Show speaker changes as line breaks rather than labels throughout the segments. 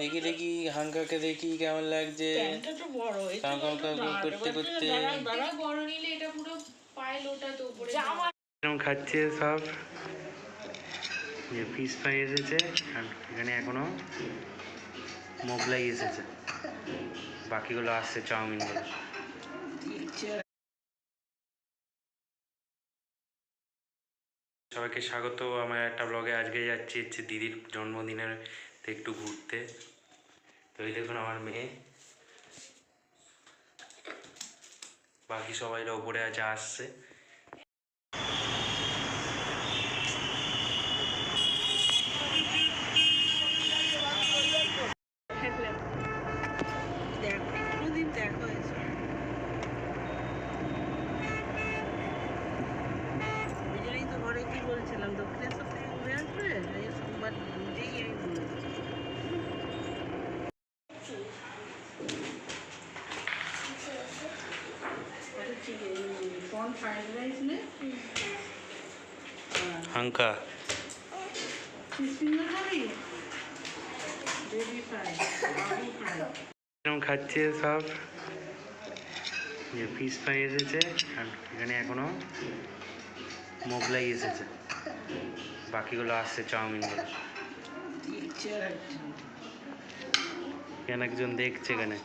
দেখি দেখি হাঙ্কাকে দেখি কেমন লাগছে। করতে করতে।
দাঁড়াও, দাঁড়াও।
এটা বড় নিলে এটা পুরো পায়ে লোটা তো উপরে
জামা
এরকম খাচ্ছে সব। যে ফিশ ফ্রাই এসেছে আর এখানে এখনও মোগলাই এসেছে। বাকিগুলো আসছে চাউমিনগুলো
দিচ্ছে
সবাইকে স্বাগত আমার একটা ব্লগে আজকে যাচ্ছি হচ্ছে দিদির জন্মদিনের তে একটু ঘুরতে। তো এই দেখুন আমার মেয়ে। বাকি সবাইরা ওপরে আছে আসছে।
বলছিলাম খাবি বেবি ফ্রাই বাবু ফ্রাই
এরকম খাচ্ছে সব যে ফিশ ফ্রাই এসেছে আর এখানে এখনও মোগলাই এসেছে বাকিগুলো আসছে চাউমিনগুলো
টিচার একজন
এখানে একজন দেখছে এখানে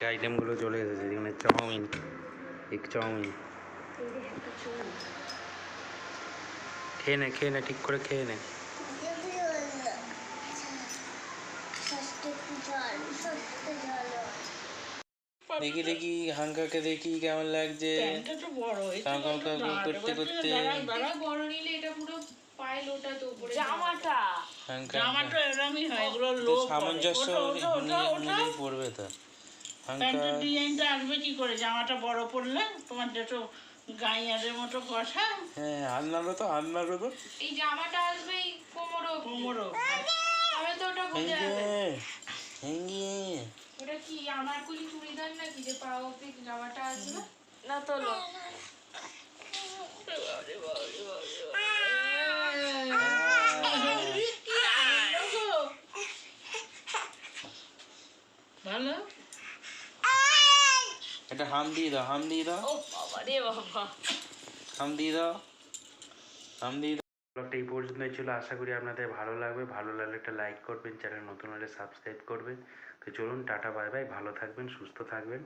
আইটেমগুলো চলে এসেছে এখানে চাউমিন এক চাউমিন। খেয়ে নে খেয়ে নে ঠিক করে খেয়ে নে। দেখি দেখি হাঙ্কাকে দেখি কেমন লাগছে। করতে করতে
না, দাঁড়াও, দাঁড়াও।
এটা বড় নিলে এটা পুরো পায়ে লোটা তো উপরে।
জামাটা।
হাঙ্কা
জামাটা এরমই হয় এগুলো
তো
লো
সামঞ্জস্য পড়বে তো।
প্যান্টের ডিজাইনটা আসবে কি করে? জামাটা বড় পড়লে তোমার যেটা মতো কষা
হ্যাঁ আন্নারও তো আন্নারও তো।
এই জামাটা আসবে এই কোমরও
কোমরও
তবে তো ওটা বোঝা ওটা কি আমার কুলি চুড়িদার নাকি যে পা অব্দি জামাটা আসবে? না তো লো
ভালো?
এটা হাম দিয়ে দাও হাম দিয়ে দাও।
ও বাবা রে বাবা।
হাম দিয়ে দাও হাম দিয়ে দাও। ব্লগটা এই পর্যন্তই ছিল আশা করি আপনাদের ভালো লাগবে। ভালো লাগলে একটা লাইক করবেন চ্যানেল নতুন হলে সাবস্ক্রাইব করবেন। তো চলুন টাটা বাই বাই ভালো থাকবেন সুস্থ থাকবেন।